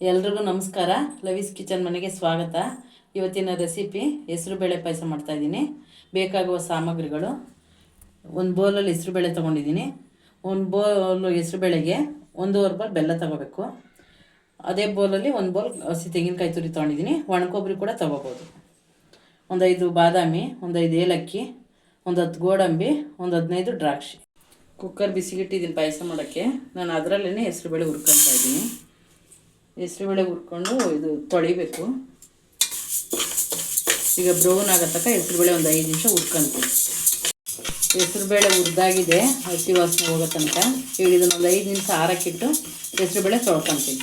ಎಲ್ರಿಗೂ ನಮಸ್ಕಾರ. ಲವೀಸ್ ಕಿಚನ್ ಮನೆಗೆ ಸ್ವಾಗತ. ಇವತ್ತಿನ ರೆಸಿಪಿ ಹೆಸರುಬೇಳೆ ಪಾಯಸ ಮಾಡ್ತಾಯಿದ್ದೀನಿ ಬೇಕಾಗುವ ಸಾಮಗ್ರಿಗಳು. ಒಂದು ಬೌಲಲ್ಲಿ ಹೆಸರುಬೇಳೆ ತೊಗೊಂಡಿದ್ದೀನಿ. ಒಂದು ಬೌಲು ಹೆಸರುಬೇಳೆಗೆ ಒಂದೂವರೆ ಬೌಲ್ ಬೆಲ್ಲ ತೊಗೋಬೇಕು. ಅದೇ ಬೌಲಲ್ಲಿ ಒಂದು ಬೌಲ್ ಹಸಿ ತೆಂಗಿನಕಾಯಿ ತುರಿ ತೊಗೊಂಡಿದ್ದೀನಿ. ಒಣಕೊಬ್ಬರಿ ಕೂಡ ತೊಗೋಬೋದು. ಒಂದು ಐದು ಬಾದಾಮಿ, ಒಂದು ಐದು ಏಲಕ್ಕಿ, ಒಂದು ಹತ್ತು ಗೋಡಂಬಿ, ಒಂದು ಹದಿನೈದು ದ್ರಾಕ್ಷಿ. ಕುಕ್ಕರ್ ಬಿಸಿಗಿಟ್ಟಿದ್ದೀನಿ ಪಾಯಸ ಮಾಡೋಕ್ಕೆ. ನಾನು ಅದರಲ್ಲೇ ಹೆಸರುಬೇಳೆ ಹುರ್ಕೊತಾ ಇದ್ದೀನಿ. ಹೆಸರುಬೇಳೆ ಹುರ್ಕೊಂಡು ಇದು ತೊಳಿಬೇಕು. ಈಗ ಬ್ರೌನ್ ಆಗೋ ತನಕ ಹೆಸರುಬೇಳೆ ಒಂದು ಐದು ನಿಮಿಷ ಹುರ್ಕೊಂತೀನಿ. ಹೆಸರುಬೇಳೆ ಹುರಿದಾಗಿದೆ, ಹಸಿ ವಾಸನೆ ಹೋಗೋ ತನಕ. ಈಗ ಇದನ್ನು ಒಂದು ಐದು ನಿಮಿಷ ಆರಕ್ಕಿಟ್ಟು ಹೆಸರುಬೇಳೆ ತೊಳ್ಕೊತೀನಿ.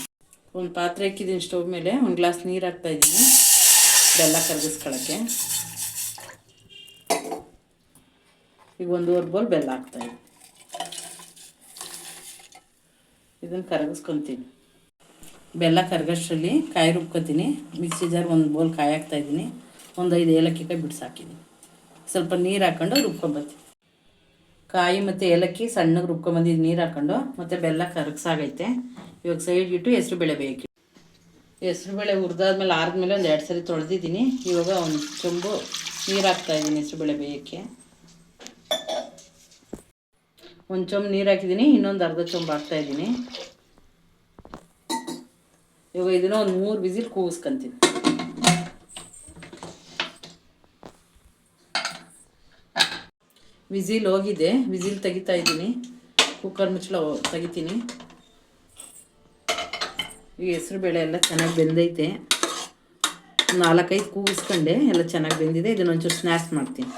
ಒಂದು ಪಾತ್ರೆ ಇಕ್ಕಿದ್ದೀನಿ ಸ್ಟವ್ ಮೇಲೆ, ಒಂದು ಗ್ಲಾಸ್ ನೀರು ಹಾಕ್ತಾಯಿದ್ದೀನಿ ಬೆಲ್ಲ ಕರಗಿಸ್ಕೊಳ್ಳೋಕ್ಕೆ ಈಗ ಒಂದೂವರೆ ಬೋಲ್ ಬೆಲ್ಲ ಹಾಕ್ತಾಯಿದ್ದೀನಿ ಇದನ್ನು ಕರಗಿಸ್ಕೊತೀನಿ. ಬೆಲ್ಲ ಕರಗಷ್ಟರಲ್ಲಿ ಕಾಯಿ ರುಬ್ಕೊತೀನಿ. ಮಿಕ್ಸಿ ಜಾರ್ ಒಂದು ಬೋಲ್ ಕಾಯಿ ಹಾಕ್ತಾಯಿದ್ದೀನಿ ಒಂದು ಐದು ಏಲಕ್ಕಿ ಕಾಯಿ ಬಿಡಿಸಾಕಿದ್ದೀನಿ ಸ್ವಲ್ಪ ನೀರು ಹಾಕ್ಕೊಂಡು ರುಬ್ಕೊಂಬತ್ತೀನಿ ಕಾಯಿ ಮತ್ತು ಏಲಕ್ಕಿ ಸಣ್ಣಗೆ ರುಬ್ಕೊಂಬಂದಿದ್ದು ನೀರು ಹಾಕ್ಕೊಂಡು ಮತ್ತು ಬೆಲ್ಲ ಕರಗಿಸಾಗೈತೆ. ಇವಾಗ ಸೈಡ್ ಇಟ್ಟು ಹೆಸ್ರು ಬೇಳೆ ಬೇಯಕ್ಕೆ ಹೆಸ್ರು ಬೇಳೆ ಹುರಿದಾದ್ಮೇಲೆ ಆರಿದ್ಮೇಲೆ ಒಂದು ಎರಡು ಸರಿ ತೊಳೆದಿದ್ದೀನಿ. ಇವಾಗ ಒಂದು ಚೊಂಬು ನೀರು ಹಾಕ್ತಾಯಿದ್ದೀನಿ ಹೆಸ್ರು ಬೇಳೆ ಬೇಯೋಕ್ಕೆ. ಒಂದು ಚೊಂಬು ನೀರು ಹಾಕಿದ್ದೀನಿ. ಇನ್ನೊಂದು ಅರ್ಧ ಚೊಂಬು ಹಾಕ್ತಾಯಿದ್ದೀನಿ ಇವಾಗ ಇದನ್ನ ಒಂದು ಮೂರು ವಿಸಿಲ್ ಕೂಗಿಸ್ಕೊಂತೀನಿ. ವಿಸಿಲ್ ಹೋಗಿದೆ, ವಿಸಿಲ್ ತೆಗಿತಾ ಇದ್ದೀನಿ. ಕುಕ್ಕರ್ ಮುಚ್ಚಳ ತೆಗಿತೀನಿ. ಈಗ ಹೆಸರು ಬೇಳೆ ಎಲ್ಲ ಚೆನ್ನಾಗಿ ಬೆಂದೈತೆ. ನಾಲ್ಕೈದು ಕೂಗಿಸ್ಕೊಂಡೆ, ಎಲ್ಲ ಚೆನ್ನಾಗಿ ಬೆಂದಿದೆ. ಇದನ್ನ ಒಂಚೂರು ಸ್ನ್ಯಾಕ್ಸ್ ಮಾಡ್ತೀನಿ.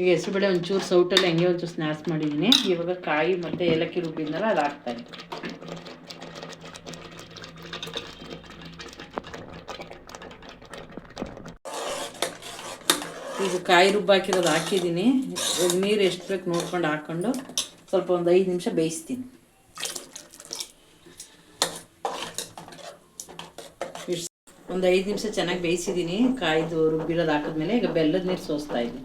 ಈಗ ಹೆಸರುಬೇಳೆ ಒಂಚೂರು ಸೌಟಲ್ಲಿ ಹಂಗೆ ಒಂಚೂರು ಸ್ನ್ಯಾಕ್ಸ್ ಮಾಡಿದ್ದೀನಿ. ಇವಾಗ ಕಾಯಿ ಮತ್ತು ಏಲಕ್ಕಿ ರುಬ್ಬಿದ್ನಲ್ಲ ಅದು ಹಾಕ್ತಾಯಿದ್ದೀನಿ ಈಗ ಕಾಯಿ ರುಬ್ಬ ಹಾಕಿರೋದು ಹಾಕಿದ್ದೀನಿ. ನೀರು ಎಷ್ಟು ಬೇಕು ನೋಡ್ಕೊಂಡು ಹಾಕ್ಕೊಂಡು ಸ್ವಲ್ಪ ಒಂದು ಐದು ನಿಮಿಷ ಬೇಯಿಸ್ತೀನಿ. ಒಂದು ಐದು ನಿಮಿಷ ಚೆನ್ನಾಗಿ ಬೇಯಿಸಿದ್ದೀನಿ ಕಾಯ್ದು ರುಬ್ಬಿರೋದು ಹಾಕಿದ್ಮೇಲೆ ಈಗ ಬೆಲ್ಲದ ನೀರು ಸೋಸ್ತಾ ಇದ್ದೀನಿ.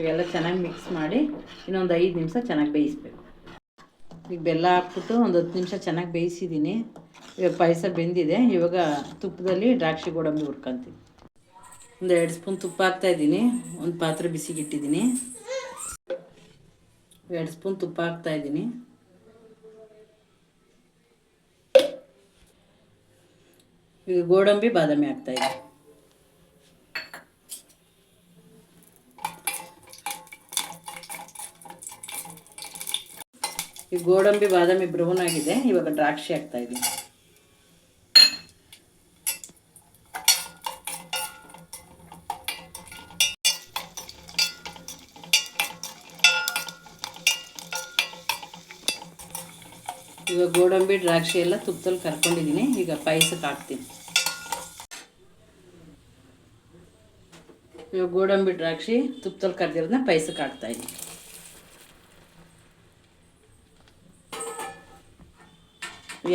ಇವೆಲ್ಲ ಚೆನ್ನಾಗಿ ಮಿಕ್ಸ್ ಮಾಡಿ ಇನ್ನೊಂದು ಐದು ನಿಮಿಷ ಚೆನ್ನಾಗಿ ಬೇಯಿಸ್ಬೇಕು. ಈಗ ಬೆಲ್ಲ ಹಾಕ್ಬಿಟ್ಟು ಒಂದು ಹತ್ತು ನಿಮಿಷ ಚೆನ್ನಾಗಿ ಬೇಯಿಸಿದ್ದೀನಿ ಇವಾಗ ಪಾಯಸ ಬೆಂದಿದೆ. ಇವಾಗ ತುಪ್ಪದಲ್ಲಿ ದ್ರಾಕ್ಷಿ ಗೋಡಂಬಿ ಹುರ್ಕೊಂತೀನಿ. ಒಂದು ಎರಡು ಸ್ಪೂನ್ ತುಪ್ಪ ಹಾಕ್ತಾಯಿದ್ದೀನಿ ಒಂದು ಪಾತ್ರೆ ಬಿಸಿಗಿಟ್ಟಿದ್ದೀನಿ. ಎರಡು ಸ್ಪೂನ್ ತುಪ್ಪ ಹಾಕ್ತಾಯಿದ್ದೀನಿ ಈಗ ಗೋಡಂಬಿ, ಬಾದಾಮಿ ಹಾಕ್ತಾಯಿದ್ದೀನಿ ಈ ಗೋಡಂಬಿ, ಬಾದಾಮಿ ಬ್ರೌನ್ ಆಗಿದೆ ಇವಾಗ ದ್ರಾಕ್ಷಿ ಹಾಕ್ತಾ ಇದ್ದೀನಿ. ಇವಾಗ ಗೋಡಂಬಿ, ದ್ರಾಕ್ಷಿ ಎಲ್ಲ ತುಪ್ಪದಲ್ಲಿ ಕರ್ಕೊಂಡಿದ್ದೀನಿ. ಈಗ ಪಾಯಸಕ್ಕೆ ಹಾಕ್ತೀನಿ ಇವಾಗ ಗೋಡಂಬಿ, ದ್ರಾಕ್ಷಿ ತುಪ್ಪದಲ್ಲಿ ಕರೆದಿರೋದನ್ನ ಪಾಯಸಕ್ಕೆ ಹಾಕ್ತಾಯಿದ್ದೀನಿ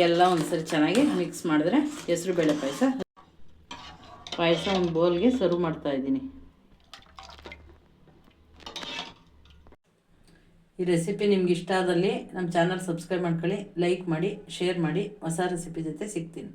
ಎಲ್ಲ ಒಂದ್ಸರಿ ಚೆನ್ನಾಗಿ ಮಿಕ್ಸ್ ಮಾಡಿದ್ರೆ ಹೆಸರು ಬೇಳೆ ಪಾಯಸ. ಪಾಯಸ ಒಂದು ಬೌಲ್ಗೆ ಸರ್ವ್ ಮಾಡ್ತಾ ಇದ್ದೀನಿ. ಈ ರೆಸಿಪಿ ನಿಮ್ಗೆ ಇಷ್ಟ ಆದಲ್ಲಿ ನಮ್ಮ ಚಾನಲ್ ಸಬ್ಸ್ಕ್ರೈಬ್ ಮಾಡ್ಕೊಳ್ಳಿ ಲೈಕ್ ಮಾಡಿ ಶೇರ್ ಮಾಡಿ, ಹೊಸ ರೆಸಿಪಿ ಜೊತೆ ಸಿಗ್ತೀನಿ.